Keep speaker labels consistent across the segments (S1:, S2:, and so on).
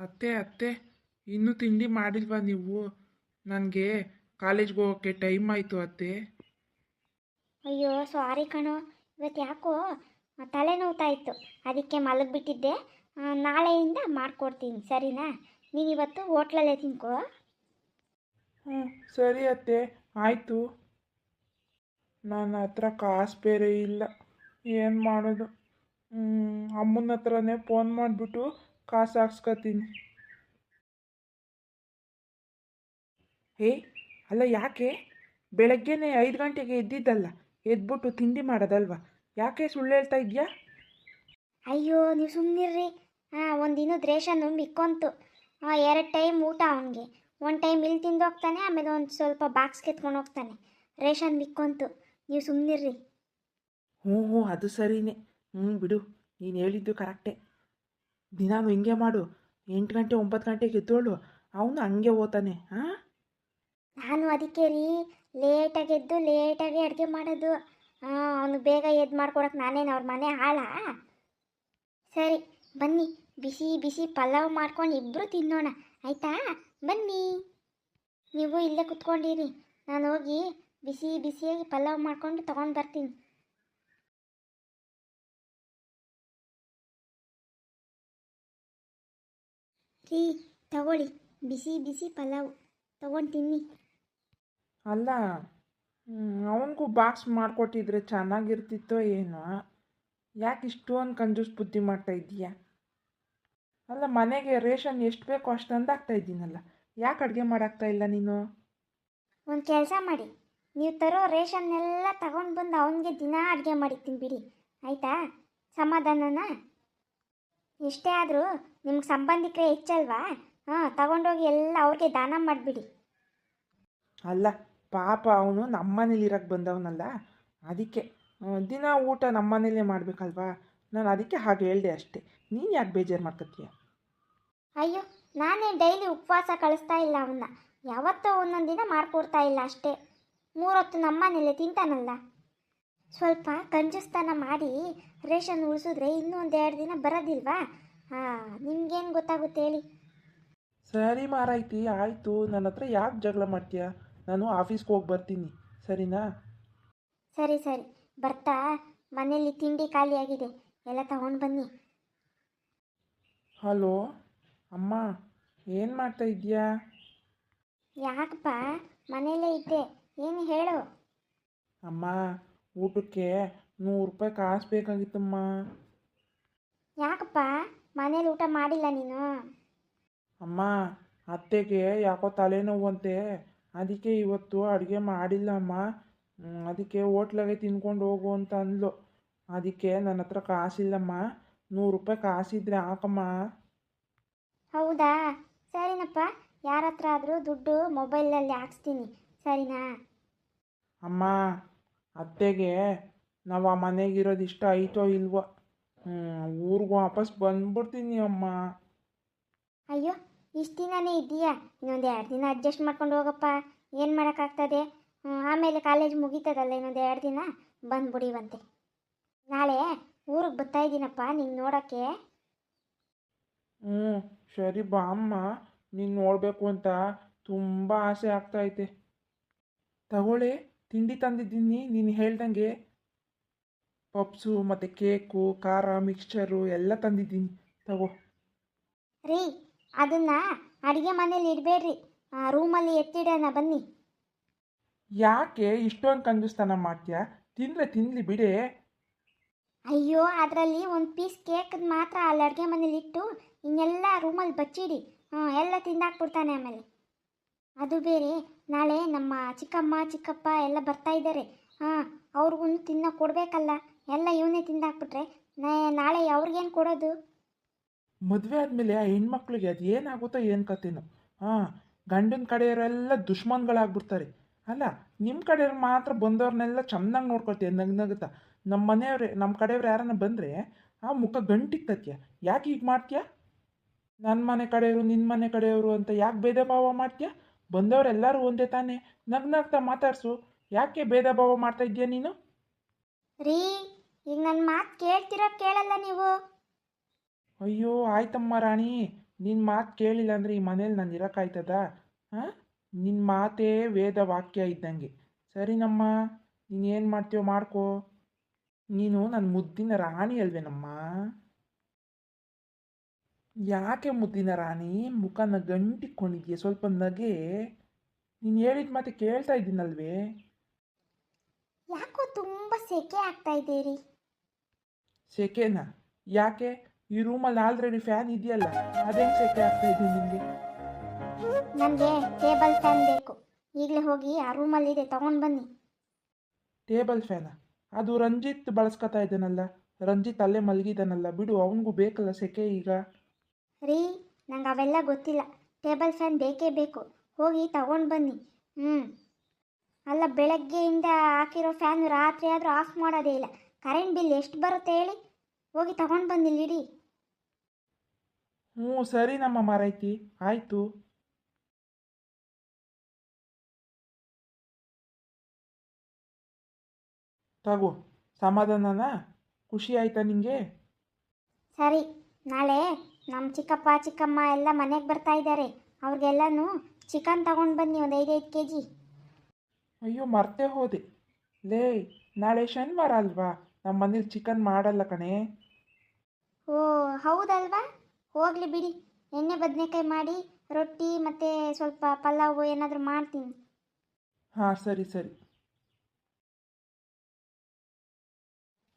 S1: ಅತ್ತೆ ಅತ್ತೆ ಇನ್ನೂ ತಿಂಡಿ ಮಾಡಿಲ್ವಾ ನೀವು? ನನಗೆ ಕಾಲೇಜ್ಗೆ ಹೋಗೋಕ್ಕೆ ಟೈಮ್ ಆಯಿತು ಅತ್ತೆ.
S2: ಅಯ್ಯೋ ಸಾರಿ ಕಣೋ. ಇವತ್ತು ಯಾಕೋ ತಲೆ ಇತ್ತು. ಅದಕ್ಕೆ ಮಲಗಿಬಿಟ್ಟಿದ್ದೆ. ನಾಳೆಯಿಂದ ಮಾಡಿಕೊಡ್ತೀನಿ ಸರಿನಾ? ನೀನು ಇವತ್ತು ಹೋಟ್ಲಲ್ಲೇ ತಿನ್ಕೋ.
S1: ಹ್ಞೂ ಸರಿ ಅತ್ತೆ. ಆಯಿತು. ನನ್ನ ಹತ್ರ ಕಾಸು ಬೇರೆ ಇಲ್ಲ. ಏನು ಮಾಡೋದು? ಅಮ್ಮನ ಹತ್ರನೇ ಫೋನ್ ಮಾಡಿಬಿಟ್ಟು ಕಾಸು ಹಾಕ್ಸ್ಕೊತೀನಿ ಹೇ ಅಲ್ಲ ಯಾಕೆ? ಬೆಳಗ್ಗೆನೇ ಐದು ಗಂಟೆಗೆ ಎದ್ದಿದ್ದಲ್ಲ ಎದ್ಬಿಟ್ಟು ತಿಂಡಿ ಮಾಡೋದಲ್ವ? ಯಾಕೆ ಸುಳ್ಳು ಹೇಳ್ತಾ ಇದೆಯಾ
S2: ಅಯ್ಯೋ ನೀವು ಸುಮ್ಮನಿರ್ರಿ ಹಾಂ ಒಂದಿನ ದ್ರೇಷ ರೇಷನ್ನು ಮಿಕ್ಕೊಂತು. ಹಾಂ ಎರಡು ಟೈಮ್ ಊಟ ಅವನಿಗೆ. ಒಂದು ಟೈಮ್ ಇಲ್ಲಿ ತಿಂದು ಹೋಗ್ತಾನೆ ಆಮೇಲೆ ಒಂದು ಸ್ವಲ್ಪ ಬಾಕ್ಸ್ ಕೆತ್ಕೊಂಡು ಹೋಗ್ತಾನೆ. ರೇಷನ್ ಮಿಕ್ಕೊಂತು. ನೀವು ಸುಮ್ಮನಿರ್ರಿ
S1: ಹ್ಞೂ ಹ್ಞೂ ಅದು ಸರಿನೇ. ಹ್ಞೂ ಬಿಡು. ನೀನು ಹೇಳಿದ್ದು ಕರೆಕ್ಟೇ. ದಿನಾನು ಹಿಂಗೆ ಮಾಡು. ಎಂಟು ಗಂಟೆ, ಒಂಬತ್ತು ಗಂಟೆಗೆ ಎದ್ದೋಳು. ಅವನು ಹಂಗೆ ಓದ್ತಾನೆ. ಹಾಂ
S2: ನಾನು ಅದಕ್ಕೆ ರೀ ಲೇಟಾಗಿ ಎದ್ದು ಲೇಟಾಗಿ ಅಡುಗೆ ಮಾಡೋದು. ಅವನು ಬೇಗ ಎದ್ದು ಮಾಡ್ಕೊಡಕ್ಕೆ ನಾನೇನು ಅವ್ರ ಮನೆ ಹಾಳಾ ಸರಿ, ಬನ್ನಿ. ಬಿಸಿ ಬಿಸಿ ಪಲಾವ್ ಮಾಡ್ಕೊಂಡು ಇಬ್ಬರು ತಿನ್ನೋಣ. ಆಯಿತಾ? ಬನ್ನಿ. ನೀವು ಇಲ್ಲೇ ಕುತ್ಕೊಂಡಿರಿ. ನಾನು ಹೋಗಿ ಬಿಸಿ, ಬಿಸಿಯಾಗಿ ಪಲಾವ್ ಮಾಡ್ಕೊಂಡು ತೊಗೊಂಡು ಬರ್ತೀನಿ. ರೀ ತಗೊಳ್ಳಿ. ಬಿಸಿ ಬಿಸಿ ಪಲಾವ್ ತಗೊಂಡು ತಿನ್ನಿ
S1: ಅಲ್ಲ ಅವನಿಗೂ ಬಾಕ್ಸ್ ಮಾಡಿಕೊಟ್ಟಿದ್ರೆ ಚೆನ್ನಾಗಿರ್ತಿತ್ತೋ ಏನೋ. ಯಾಕೆ ಇಷ್ಟೊಂದು ಕಂಜೂಸ್ ಬುದ್ಧಿ ಮಾಡ್ತಾ ಇದ್ದೀಯಾ? ಅಲ್ಲ ಮನೆಗೆ ರೇಷನ್ ಎಷ್ಟು ಬೇಕೋ ಅಷ್ಟು ಅಂದಾಗ್ತಾ ಇದ್ದೀನಲ್ಲ. ಯಾಕೆ ಅಡುಗೆ ಮಾಡಾಕ್ತಾ ಇಲ್ಲ ನೀನು?
S2: ಒಂದು ಕೆಲಸ ಮಾಡಿ. ನೀವು ತರೋ ರೇಷನ್ನೆಲ್ಲ ತಗೊಂಡು ಬಂದು ಅವನಿಗೆ ದಿನ ಅಡುಗೆ ಮಾಡಿ ಬಿಡಿ. ಆಯಿತಾ? ಸಮಾಧಾನನಾ? ಎಷ್ಟೇ ಆದರೂ ನಿಮ್ಗೆ ಸಂಬಂಧಿಕರೇ ಹೆಚ್ಚಲ್ವಾ? ಹಾಂ ತಗೊಂಡೋಗಿ ಎಲ್ಲ ಅವ್ರಿಗೆ ದಾನ ಮಾಡಿಬಿಡಿ.
S1: ಅಲ್ಲ ಪಾಪ ಅವನು ನಮ್ಮನೇಲಿ ಇರಕ್ಕೆ ಬಂದವನಲ್ಲ ಅದಕ್ಕೆ ದಿನ ಊಟ ನಮ್ಮನೇಲೇ ಮಾಡಬೇಕಲ್ವಾ? ನಾನು ಅದಕ್ಕೆ ಹಾಗೆ ಹೇಳಿದೆ ಅಷ್ಟೇ. ನೀನು ಯಾಕೆ ಬೇಜಾರು ಮಾಡ್ಕೊತೀಯ
S2: ಅಯ್ಯೋ ನಾನೇ ಡೈಲಿ ಉಪವಾಸ ಕಳಿಸ್ತಾ ಇಲ್ಲ ಅವನ್ನ ಯಾವತ್ತೋ ಒಂದೊಂದು ದಿನ ಮಾಡ್ಕೊಡ್ತಾ ಇಲ್ಲ ಅಷ್ಟೇ. ಮೂರೊತ್ತು ನಮ್ಮನೇಲೆ ತಿಂತಾನಲ್ಲ. ಸ್ವಲ್ಪ ಕಂಜುಸ್ತನ ಮಾಡಿ ರೇಷನ್ ಉಳಿಸಿದ್ರೆ ಇನ್ನೂ ಒಂದು ಎರಡು ದಿನ ಬರೋದಿಲ್ವಾ? ಹಾಂ ನಿಮ್ಗೇನು ಗೊತ್ತಾಗುತ್ತೆ ಹೇಳಿ.
S1: ಸರಿ ಮಾರಾಯ್ತಿ ಆಯಿತು. ನನ್ನ ಹತ್ರ ಯಾಕೆ ಜಗಳ ಮಾಡ್ತೀಯ? ನಾನು ಆಫೀಸ್ಗೆ ಹೋಗಿ ಬರ್ತೀನಿ. ಸರಿನಾ?
S2: ಸರಿ ಸರಿ. ಬರ್ತಾ. ಮನೆಯಲ್ಲಿ ತಿಂಡಿ ಖಾಲಿಯಾಗಿದೆ ಎಲ್ಲ ತಗೊಂಡು ಬನ್ನಿ.
S1: ಹಲೋ? ಅಮ್ಮ ಏನು ಮಾಡ್ತಾ ಇದೀಯಾ
S2: ಯಾಕಪ್ಪ? ಮನೆಯಲ್ಲೇ ಇದ್ದೆ. ಏನು ಹೇಳು.
S1: ಅಮ್ಮ ಊಟಕ್ಕೆ ನೂರು ರೂಪಾಯಿ ಕಾಸು ಬೇಕಾಗಿತ್ತಮ್ಮ.
S2: ಯಾಕಪ್ಪ? ಮನೇಲಿ ಊಟ ಮಾಡಿಲ್ಲ ನೀನು?
S1: ಅಮ್ಮ ಅತ್ತೆಗೆ ಯಾಕೋ ತಲೆನೋವಂತೆ. ಅದಕ್ಕೆ ಇವತ್ತು ಅಡುಗೆ ಮಾಡಿಲ್ಲ ಅಮ್ಮ. ಅದಕ್ಕೆ ಹೋಟ್ಲಾಗೆ ತಿನ್ಕೊಂಡು ಹೋಗು ಅಂತ ಅಂದ್ಲು. ಅದಕ್ಕೆ ನನ್ನ ಹತ್ರ ಕಾಸಿಲ್ಲಮ್ಮ. ನೂರು ರೂಪಾಯಿ ಕಾಸಿದ್ರೆ ಹಾಕಮ್ಮ.
S2: ಹೌದಾ? ಸರಿನಪ್ಪ. ಯಾರ ಹತ್ರ ಆದರೂ ದುಡ್ಡು ಮೊಬೈಲಲ್ಲಿ ಹಾಕ್ಸ್ತೀನಿ. ಸರಿನಾ?
S1: ಅಮ್ಮ ಅತ್ತೆಗೆ ನಾವು ಆ ಮನೆಗಿರೋದು ಇಷ್ಟ ಆಯಿತೋ ಇಲ್ವೋ? ಊರಿಗೆ ವಾಪಸ್ ಬಂದ್ಬಿಡ್ತೀನಿ ಅಮ್ಮ.
S2: ಅಯ್ಯೋ ಇಷ್ಟು ದಿನನೇ ಇದೆಯಾ ಇನ್ನೊಂದು ಎರಡು ದಿನ ಅಡ್ಜಸ್ಟ್ ಮಾಡ್ಕೊಂಡು ಹೋಗಪ್ಪ. ಏನು ಮಾಡೋಕ್ಕಾಗ್ತದೆ? ಆಮೇಲೆ ಕಾಲೇಜ್ ಮುಗೀತದಲ್ಲ ಇನ್ನೊಂದು ಎರಡು ದಿನ? ಬಂದ್ಬಿಡಿವಂತೆ ನಾಳೆ ಊರಿಗೆ ಬರ್ತಾ ಇದ್ದೀನಪ್ಪ ನಿಂಗೆ ನೋಡೋಕ್ಕೆ.
S1: ಹ್ಞೂ ಸರಿ ಬಾ ಅಮ್ಮ. ನೀನು ನೋಡಬೇಕು ಅಂತ ತುಂಬ ಆಸೆ ಆಗ್ತೈತೆ ತಗೊಳ್ಳಿ ತಿಂಡಿ ತಂದಿದ್ದೀನಿ ನೀನು ಹೇಳ್ದಂಗೆ ಪಪ್ಸು ಮತ್ತು ಕೇಕು ಖಾರ ಮಿಕ್ಸ್ಚರು ಎಲ್ಲ ತಂದಿದ್ದೀನಿ. ತಗೋ.
S2: ರೀ ಅದನ್ನು ಅಡುಗೆ ಮನೇಲಿ ಇಡಬೇಡ್ರಿ. ರೂಮಲ್ಲಿ ಎತ್ತಿಡೋಣ ಬನ್ನಿ.
S1: ಯಾಕೆ ಇಷ್ಟೊಂದು ಕಂಜುಸ್ತಾನ ಮಾಡ್ತೀಯಾ? ತಿಂದರೆ ತಿನ್ನಲಿ ಬಿಡಿ.
S2: ಅಯ್ಯೋ ಅದರಲ್ಲಿ ಒಂದು ಪೀಸ್ ಕೇಕ್ ಮಾತ್ರ ಅಲ್ಲಿ ಅಡುಗೆ ಮನೇಲಿ ಇಟ್ಟು ಇನ್ನೆಲ್ಲ ರೂಮಲ್ಲಿ ಬಚ್ಚಿಡಿ. ಹ್ಞೂ ಎಲ್ಲ ತಿಂದಾಕ್ಬಿಡ್ತಾನೆ ಆಮೇಲೆ. ಅದು ಬೇರೆ ನಾಳೆ ನಮ್ಮ ಚಿಕ್ಕಮ್ಮ ಚಿಕ್ಕಪ್ಪ ಎಲ್ಲ ಬರ್ತಾ ಇದ್ದಾರೆ. ಹಾಂ ಅವ್ರಿಗೂ ತಿನ್ನ ಕೊಡಬೇಕಲ್ಲ. ಎಲ್ಲ ಇವನೇ ತಿಂದಾಕ್ಬಿಟ್ರೆ ನಾ- ನಾಳೆ ಅವ್ರಿಗೇನು ಕೊಡೋದು?
S1: ಮದುವೆ ಆದಮೇಲೆ ಆ ಹೆಣ್ಮಕ್ಳಿಗೆ ಅದು ಏನಾಗುತ್ತೋ ಏನು ಕತೆನೋ. ಹಾಂ ಗಂಡಿನ ಕಡೆಯವರೆಲ್ಲ ದುಷ್ಮನ್ಗಳಾಗ್ಬಿಡ್ತಾರೆ ಅಲ್ಲ ನಿಮ್ಮ ಕಡೆಯವ್ರು ಮಾತ್ರ ಬಂದವ್ರನ್ನೆಲ್ಲ ಚೆನ್ನಾಗಿ ನೋಡ್ಕೊಳ್ತೀಯ ನಗ್ ನಗುತ್ತಾ ನಮ್ಮ ಮನೆಯವ್ರೆ ನಮ್ಮ ಕಡೆಯವ್ರು ಯಾರನ್ನ ಬಂದರೆ ಆ ಮುಖ ಗಂಟಿಕ್ತತ್ಯ ಯಾಕೆ ಈಗ ಮಾಡ್ತೀಯ? ನನ್ನ ಮನೆ ಕಡೆಯವರು ನಿನ್ನ ಮನೆ ಕಡೆಯವರು ಅಂತ ಯಾಕೆ ಭೇದ ಭಾವ ಮಾಡ್ತೀಯ? ಬಂದವರೆಲ್ಲರೂ ಒಂದೇ ತಾನೇ. ನಗ್ನಾಗ್ತಾ ಮಾತಾಡ್ಸು. ಯಾಕೆ ಭೇದ ಭಾವ ಮಾಡ್ತಾ ಇದೀಯ ನೀನು?
S2: ರೀ ಈಗ ನನ್ನ ಮಾತು ಕೇಳ್ತಿರೋ ಕೇಳಲ್ಲ ನೀವು.
S1: ಅಯ್ಯೋ ಆಯ್ತಮ್ಮ ರಾಣಿ. ನಿನ್ನ ಮಾತು ಕೇಳಿಲ್ಲ ಅಂದರೆ ಈ ಮನೇಲಿ ನಾನು ಇರೋಕ್ಕಾಯ್ತದ ಹಾಂ? ನಿನ್ನ ಮಾತೇ ವೇದ ವಾಕ್ಯ ಇದ್ದಂಗೆ. ಸರಿನಮ್ಮ ನೀನು ಏನು ಮಾಡ್ತೀಯೋ ಮಾಡ್ಕೋ. ನೀನು ನನ್ನ ಮುದ್ದಿನ ರಾಣಿ ಅಲ್ವೇನಮ್ಮ? ಯಾಕೆ ಮುದ್ದಿನ ರಾಣಿ? ಮುಖನ ಗಂಟಿಕೊಂಡಿದ್ಯ ಸ್ವಲ್ಪ ನಗೆ. ನೀನು ಹೇಳಿದ ಮಾತೆ ಕೇಳ್ತಾ ಇದ್ದೀನಲ್ವೇ?
S2: ಯಾಕೋ ತುಂಬ ಸೆಕೆ ಆಗ್ತಾ ಇದ್ದೀರಿ.
S1: ಸೆಕೆನಾ ಯಾಕೆ? ಈ ರೂಮಲ್ಲಿ ಆಲ್ರೆಡಿ ಫ್ಯಾನ್ ಇದೆಯಲ್ಲ ಅದೇನು ಸೆಕೆ ಆಗ್ತಾ ಇದೆ ನಿಮಗೆ?
S2: ನನಗೆ ಟೇಬಲ್ ಫ್ಯಾನ್ ಬೇಕು. ಈಗಲೇ ಹೋಗಿ ಆ ರೂಮಲ್ಲಿ ಇದೆ ತಗೊಂಡು ಬನ್ನಿ.
S1: ಟೇಬಲ್ ಫ್ಯಾನಾ ಅದು ರಂಜಿತ್ ಬಳಸ್ಕೊತಾ ಇದ್ದಾನಲ್ಲ ರಂಜಿತ್ ಅಲ್ಲೇ ಮಲಗಿದ್ದಾನಲ್ಲ ಬಿಡು ಅವನಿಗೂ ಬೇಕಲ್ಲ ಸೆಕೆ ಈಗ.
S2: ರೀ ನಂಗೆ ಅವೆಲ್ಲ ಗೊತ್ತಿಲ್ಲ. ಟೇಬಲ್ ಫ್ಯಾನ್ ಬೇಕೇ ಬೇಕು. ಹೋಗಿ ತಗೊಂಡು ಬನ್ನಿ. ಹ್ಞೂ ಅಲ್ಲ ಬೆಳಗ್ಗೆಯಿಂದ ಹಾಕಿರೋ ಫ್ಯಾನ್ ರಾತ್ರಿ ಆದರೂ ಆಫ್ ಮಾಡೋದೇ ಇಲ್ಲ. ಕರೆಂಟ್ ಬಿಲ್ ಎಷ್ಟು ಬರುತ್ತೆ ಹೇಳಿ? ಹೋಗಿ ತಗೊಂಡು ಬಂದಿಲ್ಲ ಇಡಿ.
S1: ಹ್ಞೂ ಸರಿ ನಮ್ಮ ಮಾರೈತಿ. ಆಯಿತು. ತಗೋ ಸಮಾಧಾನನ? ಖುಷಿ ಆಯ್ತಾ ನಿಮಗೆ
S2: ಸರಿ ನಾಳೆ ನಮ್ಮ ಚಿಕ್ಕಪ್ಪ ಚಿಕ್ಕಮ್ಮ ಎಲ್ಲ ಮನೆಗೆ ಬರ್ತಾ ಇದ್ದಾರೆ ಅವ್ರಿಗೆಲ್ಲನೂ ಚಿಕನ್ ತಗೊಂಡು ಬನ್ನಿ ಒಂದು ಐದೈದು ಕೆ ಜಿ
S1: ಅಯ್ಯೋ ಮರ್ತೇ ಹೋದೆ. ಲೇ ನಾಳೆ ಶನಿವಾರ ಅಲ್ವಾ? ನಮ್ಮ ಮನೇಲಿ ಚಿಕನ್ ಮಾಡಲ್ಲ ಕಣೆ.
S2: ಓ ಹೌದಲ್ವಾ? ಹೋಗಲಿ ಬಿಡಿ. ಎಣ್ಣೆ ಬದನೆಕಾಯಿ ಮಾಡಿ ರೊಟ್ಟಿ ಮತ್ತು ಸ್ವಲ್ಪ ಪಲಾವು ಏನಾದರೂ ಮಾಡ್ತೀನಿ.
S1: ಹಾಂ ಸರಿ ಸರಿ.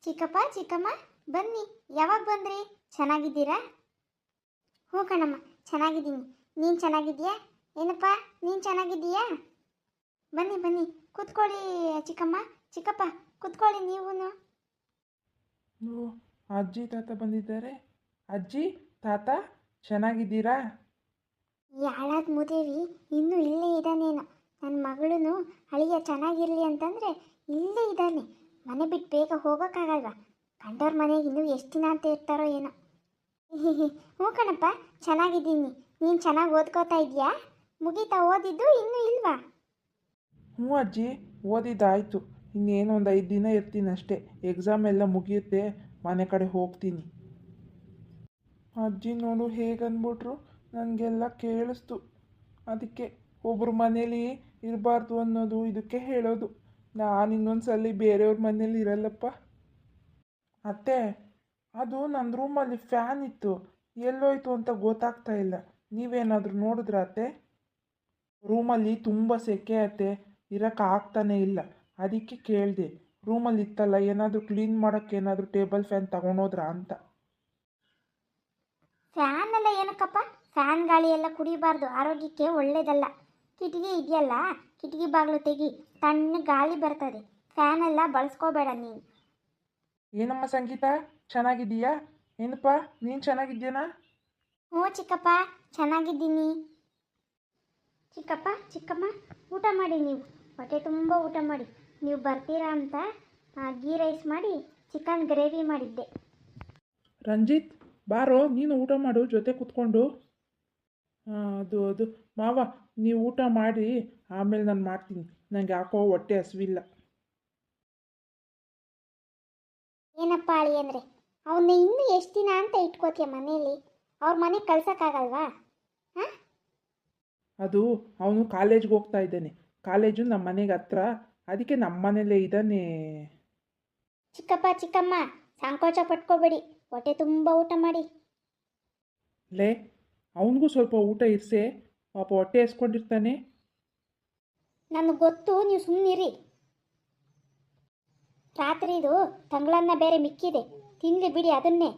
S2: ಚಿಕ್ಕಪ್ಪ ಚಿಕ್ಕಮ್ಮ ಬನ್ನಿ. ಯಾವಾಗ ಬಂದ್ರಿ? ಚೆನ್ನಾಗಿದ್ದೀರಾ? ಹ್ಞೂ ಕಣಮ್ಮ ಚೆನ್ನಾಗಿದ್ದೀನಿ. ನೀನು ಚೆನ್ನಾಗಿದ್ದೀಯಾ? ಏನಪ್ಪ ನೀನು ಚೆನ್ನಾಗಿದ್ದೀಯಾ? ಬನ್ನಿ ಬನ್ನಿ. ಕೂತ್ಕೊಳ್ಳಿ ಚಿಕ್ಕಮ್ಮ. ಚಿಕ್ಕಪ್ಪ ಕೂತ್ಕೊಳ್ಳಿ ನೀವೂ
S1: ಅಜ್ಜಿ ತಾತ ಬಂದಿದ್ದಾರೆ. ಅಜ್ಜಿ ತಾತ ಚೆನ್ನಾಗಿದ್ದೀರಾ?
S2: ಯಾಳಾದ ಮುದೇವಿ ಇನ್ನೂ ಇಲ್ಲೇ ಇದ್ದಾನೇನೋ. ನನ್ನ ಮಗಳೂ ಅಳಿಯ ಚೆನ್ನಾಗಿರಲಿ ಅಂತಂದರೆ ಇಲ್ಲೇ ಇದ್ದಾನೆ. ಮನೆ ಬಿಟ್ಟು ಬೇಗ ಹೋಗೋಕ್ಕಾಗಲ್ವಾ? ಕಂಡವ್ರ ಮನೆಗೆ ಇನ್ನೂ ಎಷ್ಟು ದಿನ ಅಂತ ಇರ್ತಾರೋ ಏನೋ. ಹ್ಞೂ ಕಣಪ್ಪ ಚೆನ್ನಾಗಿದ್ದೀನಿ. ನೀನು ಚೆನ್ನಾಗಿ ಓದ್ಕೋತಾ ಇದೆಯಾ? ಮುಗೀತಾ ಓದಿದ್ದು ಇನ್ನೂ ಇಲ್ವಾ?
S1: ಹ್ಞೂ ಅಜ್ಜಿ ಓದಿದ್ದಾಯ್ತು. ಇನ್ನೇನು ಒಂದು ಐದು ದಿನ ಇರ್ತೀನಿ ಅಷ್ಟೇ. ಎಕ್ಸಾಮ್ ಎಲ್ಲ ಮುಗಿಯುತ್ತೆ, ಮನೆ ಕಡೆ ಹೋಗ್ತೀನಿ. ಅಜ್ಜಿ ನೋಡು ಹೇಗೆ ಅಂದ್ಬಿಟ್ರು ನನಗೆಲ್ಲ ಕೇಳಿಸ್ತು. ಅದಕ್ಕೆ ಒಬ್ಬರು ಮನೇಲಿ ಇರಬಾರ್ದು ಅನ್ನೋದು ಇದಕ್ಕೆ ಹೇಳೋದು. ನಾನು ಇನ್ನೊಂದು ಸಲ ಬೇರೆಯವ್ರ ಮನೇಲಿ ಇರಲ್ಲಪ್ಪ. ಅತ್ತೆ, ಅದು ನನ್ನ ರೂಮಲ್ಲಿ ಫ್ಯಾನ್ ಇತ್ತು. ಎಲ್ಲೋಯ್ತು ಅಂತ ಗೊತ್ತಾಗ್ತಾ ಇಲ್ಲ. ನೀವೇನಾದರೂ ನೋಡಿದ್ರ ಅತ್ತೆ? ರೂಮಲ್ಲಿ ತುಂಬ ಸೆಕೆ ಅತ್ತೆ ಇರೋಕ್ಕಾಗ್ತಾನೇ ಇಲ್ಲ. ಅದಕ್ಕೆ ಕೇಳಿದೆ ರೂಮಲ್ಲಿ ಇತ್ತಲ್ಲ ಏನಾದರೂ ಕ್ಲೀನ್ ಮಾಡೋಕ್ಕೆ ಏನಾದರೂ ಟೇಬಲ್ ಫ್ಯಾನ್ ತಗೊಂಡೋದ್ರಾ ಅಂತ.
S2: ಫ್ಯಾನ್ ಎಲ್ಲ ಏನಕ್ಕಪ್ಪ? ಫ್ಯಾನ್ ಗಾಳಿ ಎಲ್ಲ ಕುಡಿಬಾರ್ದು ಆರೋಗ್ಯಕ್ಕೆ ಒಳ್ಳೇದಲ್ಲ. ಕಿಟಕಿ ಇದೆಯಲ್ಲ ಕಿಟಕಿ ಬಾಗಿಲು ತೆಗಿ ತಣ್ಣ ಗಾಳಿ ಬರ್ತದೆ. ಫ್ಯಾನ್ ಎಲ್ಲ ಬಳಸ್ಕೋಬೇಡ ನೀನು.
S1: ಏನಮ್ಮ ಸಂಗೀತ? ಚೆನ್ನಾಗಿದ್ದೀಯಾ? ಏನಪ್ಪ ನೀನು ಚೆನ್ನಾಗಿದ್ದೀಯನಾ?
S2: ಹ್ಞೂ ಚಿಕ್ಕಪ್ಪ ಚೆನ್ನಾಗಿದ್ದೀನಿ. ಚಿಕ್ಕಪ್ಪ ಚಿಕ್ಕಮ್ಮ ಊಟ ಮಾಡಿ ನೀವು. ಹೊಟ್ಟೆ ತುಂಬ ಊಟ ಮಾಡಿ. ನೀವು ಬರ್ತೀರಾ ಅಂತ ಗೀ ರೈಸ್ ಮಾಡಿ ಚಿಕನ್ ಗ್ರೇವಿ ಮಾಡಿದ್ದೆ.
S1: ರಂಜಿತ್ ಬಾರೋ ನೀನು ಊಟ ಮಾಡು ಜೊತೆ ಕೂತ್ಕೊಂಡು. ಹಾಂ ಅದು ಅದು. ಮಾವ ನೀವು ಊಟ ಮಾಡಿ ಆಮೇಲೆ ನಾನು ಮಾಡ್ತೀನಿ. ನನಗೆ ಯಾಕೋ ಹೊಟ್ಟೆ ಹಸಿವಿಲ್ಲ.
S2: ಏನಪ್ಪ ಅಳಿ ಅಂದರೆ ಅವನ್ನ ಇನ್ನೂ ಎಷ್ಟು ದಿನ ಅಂತ ಇಟ್ಕೋತೀಯ ಮನೇಲಿ? ಅವ್ರ ಮನೆಗೆ ಕಳ್ಸೋಕ್ಕಾಗಲ್ವಾ? ಹಾಂ?
S1: ಅದು ಅವನು ಕಾಲೇಜ್ಗೆ ಹೋಗ್ತಾ ಇದ್ದಾನೆ. ಕಾಲೇಜು ನಮ್ಮ ಮನೆಗೆ ಹತ್ರ. ಅದಕ್ಕೆ ನಮ್ಮ ಮನೇಲೇ ಇದ್ದಾನೆ.
S2: ಚಿಕ್ಕಪ್ಪ ಚಿಕ್ಕಮ್ಮ ಸಂಕೋಚ ಪಟ್ಕೋಬೇಡಿ. ಹೊಟ್ಟೆ ತುಂಬ ಊಟ ಮಾಡಿ.
S1: ಲೇ ಅವನಿಗೂ ಸ್ವಲ್ಪ ಊಟ ಇರಿಸೆ. ಪಾಪ ಹೊಟ್ಟೆ ಎಸ್ಕೊಂಡಿರ್ತಾನೆ
S2: ನನಗೆ ಗೊತ್ತು ನೀವು ಸುಮ್ಮನಿರಿ ರಾತ್ರಿದು ತಂಗಳನ್ನ ಬೇರೆ ಮಿಕ್ಕಿದೆ. ತಿನ್ಲಿ ಬಿಡಿ ಅದನ್ನೇ.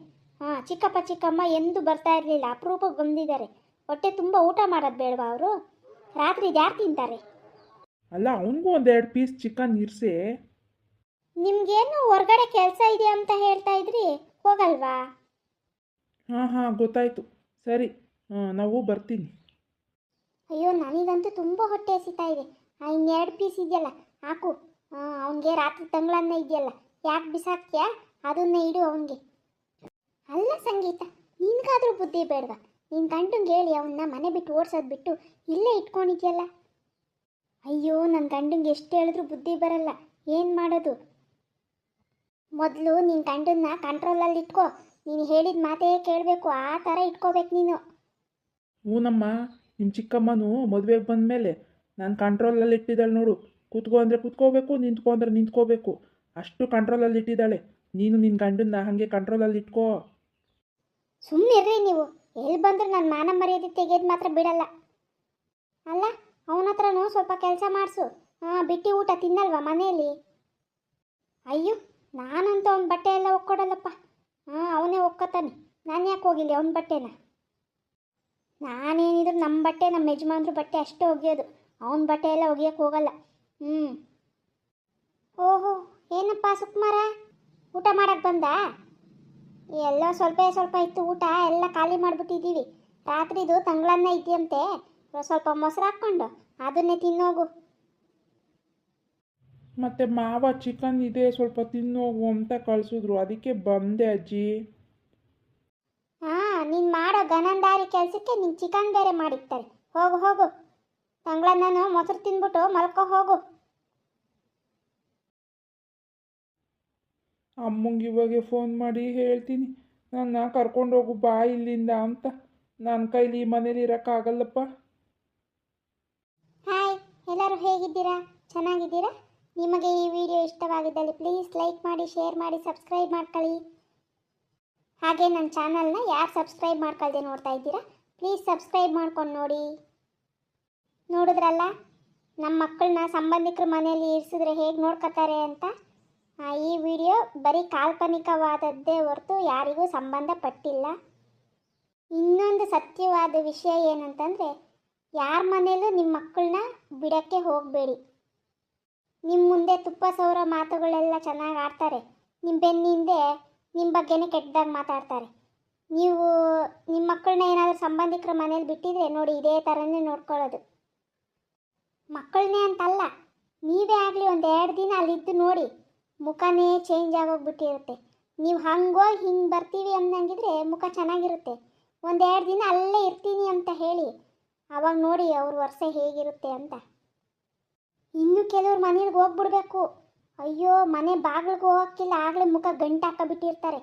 S2: ಹಾಂ ಚಿಕ್ಕಪ್ಪ ಚಿಕ್ಕಮ್ಮ ಎಂದೂ ಬರ್ತಾ ಇರಲಿಲ್ಲ. ಅಪರೂಪಕ್ಕೆ ಬಂದಿದ್ದಾರೆ. ಹೊಟ್ಟೆ ತುಂಬ ಊಟ ಮಾಡೋದು ಬೇಡವಾ ಅವರು? ರಾತ್ರಿ ಯಾರು ತಿಂತಾರೆ?
S1: ಅಲ್ಲ ಅವನಿಗೂ ಒಂದೆರಡು ಪೀಸ್ ಚಿಕನ್ ಇರಿಸಿ.
S2: ನಿಮ್ಗೇನು ಹೊರಗಡೆ ಕೆಲಸ ಇದೆ ಅಂತ ಹೇಳ್ತಾ ಇದ್ರಿ? ಹೋಗಲ್ವಾ?
S1: ಹಾಂ ಹಾಂ ಗೊತ್ತಾಯ್ತು. ಸರಿ ನಾವು ಬರ್ತೀನಿ.
S2: ಅಯ್ಯೋ ನನಗಂತೂ ತುಂಬ ಹೊಟ್ಟೆ ಹಸಿತಾ ಇದೆ. ಆ, ಇನ್ನೆರಡು ಪೀಸ್ ಇದೆಯಲ್ಲ ಹಾಕು. ಅವನಿಗೆ ರಾತ್ರಿ ತಂಗಳನ್ನ ಇದೆಯಲ್ಲ ಯಾಕೆ ಬಿಸಾಕ್ತೀಯಾ? ಅದನ್ನೇ ಇಡು ಅವನಿಗೆ. ಅಲ್ಲ ಸಂಗೀತ ನಿನ್ಗಾದ್ರೂ ಬುದ್ಧಿ ಬೇಡವಾ? ನಿನ್ನ ಗಂಡಂಗೆ ಹೇಳಿ ಅವನ್ನ ಮನೆ ಬಿಟ್ಟು ಓಡ್ಸೋದು ಬಿಟ್ಟು ಇಲ್ಲೇ ಇಟ್ಕೊಂಡಿದ್ಯಲ್ಲ. ಅಯ್ಯೋ ನನ್ನ ಗಂಡಂಗೆ ಎಷ್ಟು ಹೇಳಿದ್ರು ಬುದ್ಧಿ ಬರಲ್ಲ. ಏನು ಮಾಡೋದು? ಮೊದಲು ನಿನ್ನ ಗಂಡನ್ನ ಕಂಟ್ರೋಲಲ್ಲಿ ಇಟ್ಕೋ ನೀನು ಹೇಳಿದ ಮಾತೇ ಕೇಳಬೇಕು. ಆ ಥರ ಇಟ್ಕೋಬೇಕು ನೀನು.
S1: ಹ್ಞೂನಮ್ಮ ನಿಮ್ಮ ಚಿಕ್ಕಮ್ಮನು ಮದುವೆಗೆ ಬಂದಮೇಲೆ ನಾನು ಕಂಟ್ರೋಲಲ್ಲಿ ಇಟ್ಟಿದ್ದಾಳೆ ನೋಡು. ಕೂತ್ಕೋ ಅಂದರೆ ಕೂತ್ಕೋಬೇಕು ನಿಂತ್ಕೋ ಅಂದರೆ ನಿಂತ್ಕೋಬೇಕು. ಅಷ್ಟು ಕಂಟ್ರೋಲಲ್ಲಿ ಇಟ್ಟಿದ್ದಾಳೆ ನೀನು ನಿನ್ನ ಗಂಡನ್ನ ಹಾಗೆ ಕಂಟ್ರೋಲಲ್ಲಿ ಇಟ್ಕೋ
S2: ಸುಮ್ಮನೆ ಇರ್ರಿ ನೀವು. ಎಲ್ಲಿ ಬಂದರೂ ನಾನು ಮಾನ ಮರ್ಯಾದೆ ತೆಗೆಯೋದು ಮಾತ್ರ ಬಿಡಲ್ಲ. ಅಲ್ಲ? ಅವನ ಹತ್ರನೂ ಸ್ವಲ್ಪ ಕೆಲಸ ಮಾಡಿಸು. ಹಾಂ, ಬಿಟ್ಟಿ ಊಟ ತಿನ್ನಲ್ವಾ ಮನೆಯಲ್ಲಿ? ಅಯ್ಯೋ, ನಾನಂತೂ ಅವ್ನ ಬಟ್ಟೆ ಎಲ್ಲ ಒಕ್ಕೊಡಲ್ಲಪ್ಪ. ಹಾಂ, ಅವನೇ ಒಕ್ಕೋತಾನೆ. ನಾನು ಯಾಕೆ ಹೋಗಿಲ್ಲ ಅವನ ಬಟ್ಟೆನ? ನಾನೇನಿದ್ರು ನಮ್ಮ ಬಟ್ಟೆ ನಮ್ಮ ಯಜಮಾನ್ರು ಬಟ್ಟೆ ಅಷ್ಟೇ ಒಗೆಯೋದು. ಅವನ ಬಟ್ಟೆ ಎಲ್ಲ ಒಗಿಯೋಕೆ ಹೋಗಲ್ಲ. ಹ್ಞೂ ಓಹೋ, ಏನಪ್ಪ ಸುಕುಮಾರ? ಊಟ ಮಾಡಕ್ಕೆ ಬಂದ? ಎಲ್ಲ ಸ್ವಲ್ಪ ಸ್ವಲ್ಪ ಇತ್ತು ಊಟ, ಎಲ್ಲ ಖಾಲಿ ಮಾಡಿಬಿಟ್ಟಿದ್ದೀವಿ. ರಾತ್ರಿದು ತಂಗ್ಳನ್ನ ಇದೆಯಂತೆ. ಸ್ವಲ್ಪ ಮೊಸರು ಹಾಕ್ಕೊಂಡು ಅದನ್ನೇ ತಿನ್ನೋಗು.
S1: ಮತ್ತು ಮಾವ ಚಿಕನ್ ಇದೆ ಸ್ವಲ್ಪ ತಿನ್ನೋಗು ಅಂತ ಕಳಿಸಿದ್ರು. ಅದಕ್ಕೆ ಬಂದೆ ಅಜ್ಜಿ.
S2: ಹಾಂ ನೀನು ಮಾಡೋ ಗನಂದಾರಿ ಕೆಲಸಕ್ಕೆ ನಿನ್ ಚಿಕನ್ ಬೇರೆ ಮಾಡಿರ್ತಾರೆ. ಹೋಗು ಹೋಗು. ನಾನು ಮೊಸರು ತಿಂದ್ಬಿಟ್ಟು ಮಲ್ಕೊ ಹೋಗು.
S1: ಅಮ್ಮಂಗೆ ಇವಾಗೆ ಫೋನ್ ಮಾಡಿ ಹೇಳ್ತೀನಿ. ನನ್ನ ಕರ್ಕೊಂಡೋಗು ಬಾ ಇಲ್ಲಿಂದ ಅಂತ. ನನ್ನ ಕೈಲಿ ಮನೇಲಿ ಇರೋಕ್ಕಾಗಲ್ಲಪ್ಪ.
S2: ಎಲ್ಲರೂ ಹೇಗಿದ್ದೀರಾ? ಚೆನ್ನಾಗಿದ್ದೀರಾ? ನಿಮಗೆ ಈ ವಿಡಿಯೋ ಇಷ್ಟವಾಗಿದ್ದಲ್ಲಿ ಪ್ಲೀಸ್ ಲೈಕ್ ಮಾಡಿ ಶೇರ್ ಮಾಡಿ ಸಬ್ಸ್ಕ್ರೈಬ್ ಮಾಡ್ಕೊಳ್ಳಿ. ಹಾಗೆ ನನ್ನ ಚಾನಲ್ನ ಯಾರು ಸಬ್ಸ್ಕ್ರೈಬ್ ಮಾಡ್ಕೊಳ್ದೆ ನೋಡ್ತಾ ಇದ್ದೀರಾ? ಪ್ಲೀಸ್ ಸಬ್ಸ್ಕ್ರೈಬ್ ಮಾಡ್ಕೊಂಡು ನೋಡಿ. ನೋಡಿದ್ರಲ್ಲ ನಮ್ಮ ಮಕ್ಕಳನ್ನ ಸಂಬಂಧಿಕರ ಮನೆಯಲ್ಲಿ ಇರಿಸಿದ್ರೆ ಹೇಗೆ ನೋಡ್ಕೋತಾರೆ ಅಂತ? ಈ ವಿಡಿಯೋ ಬರೀ ಕಾಲ್ಪನಿಕವಾದದ್ದೇ ಹೊರತು ಯಾರಿಗೂ ಸಂಬಂಧಪಟ್ಟಿಲ್ಲ. ಇನ್ನೊಂದು ಸತ್ಯವಾದ ವಿಷಯ ಏನಂತಂದರೆ ಯಾರ ಮನೇಲೂ ನಿಮ್ಮ ಮಕ್ಕಳನ್ನ ಬಿಡೋಕ್ಕೆ ಹೋಗಬೇಡಿ. ನಿಮ್ಮ ಮುಂದೆ ತುಪ್ಪ ಸೌರ ಮಾತುಗಳೆಲ್ಲ ಚೆನ್ನಾಗಿ ಆಡ್ತಾರೆ. ನಿಮ್ಮ ಬೆನ್ನ ಹಿಂದೆ ನಿಮ್ಮ ಬಗ್ಗೆನೇ ಕೆಟ್ಟದಾಗ ಮಾತಾಡ್ತಾರೆ. ನೀವು ನಿಮ್ಮ ಮಕ್ಕಳನ್ನ ಏನಾದರೂ ಸಂಬಂಧಿಕರ ಮನೇಲಿ ಬಿಟ್ಟಿದ್ರೆ ನೋಡಿ ಇದೇ ಥರನೇ ನೋಡ್ಕೊಳ್ಳೋದು. ಮಕ್ಕಳನ್ನೇ ಅಂತಲ್ಲ, ನೀವೇ ಆಗಲಿ ಒಂದು ಎರಡು ದಿನ ಅಲ್ಲಿದ್ದು ನೋಡಿ ಮುಖನೇ ಚೇಂಜ್ ಆಗೋಗ್ಬಿಟ್ಟಿರುತ್ತೆ. ನೀವು ಹಂಗೋ ಹಿಂಗೆ ಬರ್ತೀವಿ ಅಂದಂಗಿದ್ರೆ ಮುಖ ಚೆನ್ನಾಗಿರುತ್ತೆ. ಒಂದೆರಡು ದಿನ ಅಲ್ಲೇ ಇರ್ತೀನಿ ಅಂತ ಹೇಳಿ ಆವಾಗ ನೋಡಿ ಅವ್ರ ವರ್ಷ ಹೇಗಿರುತ್ತೆ ಅಂತ. ಇನ್ನು ಕೆಲವ್ರು ಮನೆಗೆ ಹೋಗ್ಬಿಡ್ಬೇಕು. ಅಯ್ಯೋ, ಮನೆ ಬಾಗಿಲಿಗೆ ಹೋಗಕ್ಕಿಲ್ಲ. ಆಗಲೇ ಮುಖ ಗಂಟು ಹಾಕೊಬಿಟ್ಟಿರ್ತಾರೆ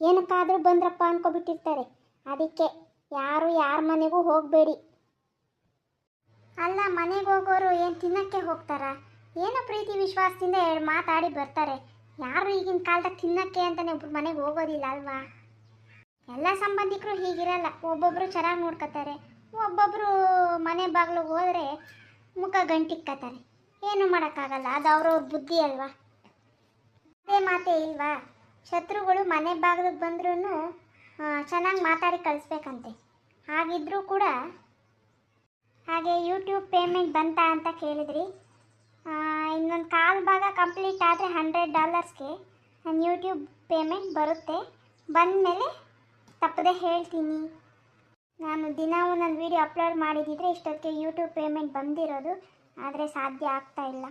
S2: ಏನಕ್ಕಾದರೂ ಬಂದ್ರಪ್ಪ ಅನ್ಕೊಬಿಟ್ಟಿರ್ತಾರೆ. ಅದಕ್ಕೆ ಯಾರು ಯಾರ ಮನೆಗೂ ಹೋಗಬೇಡಿ. ಅಲ್ಲ, ಮನೆಗೆ ಹೋಗೋರು ಏನು ತಿನ್ನಕ್ಕೆ ಹೋಗ್ತಾರಾ? ಏನೋ ಪ್ರೀತಿ ವಿಶ್ವಾಸದಿಂದ ಎರಡು ಮಾತಾಡಿ ಬರ್ತಾರೆ. ಯಾರು ಈಗಿನ ಕಾಲದಾಗ ತಿನ್ನಕ್ಕೆ ಅಂತಲೇ ಒಬ್ರು ಮನೆಗೆ ಹೋಗೋದಿಲ್ಲ ಅಲ್ವಾ? ಎಲ್ಲ ಸಂಬಂಧಿಕರು ಹೀಗಿರಲ್ಲ. ಒಬ್ಬೊಬ್ಬರು ಚೆನ್ನಾಗಿ ನೋಡ್ಕೋತಾರೆ. ಒಬ್ಬೊಬ್ಬರು ಮನೆ ಬಾಗಿಲಿಗೆ ಹೋದರೆ ಮುಖ ಗಂಟಿಕ್ಕತ್ತಾರೆ. ಏನು ಮಾಡೋಕ್ಕಾಗಲ್ಲ, ಅದು ಅವ್ರವ್ರ ಬುದ್ಧಿ ಅಲ್ವಾ? ಅದೇ ಮಾತೇ ಇಲ್ವಾ? ಶತ್ರುಗಳು ಮನೆ ಬಾಗಿಲಿಗೆ ಬಂದ್ರೂ ಚೆನ್ನಾಗಿ ಮಾತಾಡಿ ಕಳಿಸ್ಬೇಕಂತೆ. ಹಾಗಿದ್ರೂ ಕೂಡ ಹಾಗೆ ಯೂಟ್ಯೂಬ್ ಪೇಮೆಂಟ್ ಬಂತಾ ಅಂತ ಕೇಳಿದ್ರಿ. ಇನ್ನೊಂದು ಕಾಲು ಭಾಗ ಕಂಪ್ಲೀಟ್ ಆದರೆ ಹಂಡ್ರೆಡ್ ಡಾಲರ್ಸ್ಗೆ ನನ್ನ ಯೂಟ್ಯೂಬ್ ಪೇಮೆಂಟ್ ಬರುತ್ತೆ. ಬಂದಮೇಲೆ ತಪ್ಪದೆ ಹೇಳ್ತೀನಿ. ನಾನು ದಿನ ಒಂದೊಂದು ವೀಡಿಯೋ ಅಪ್ಲೋಡ್ ಮಾಡಿದಿದ್ರೆ ಇಷ್ಟೊತ್ತಿಗೆ ಯೂಟ್ಯೂಬ್ ಪೇಮೆಂಟ್ ಬಂದಿರೋದು ಆದರೆ ಸಾಧ್ಯ ಆಗ್ತಾ ಇಲ್ಲ.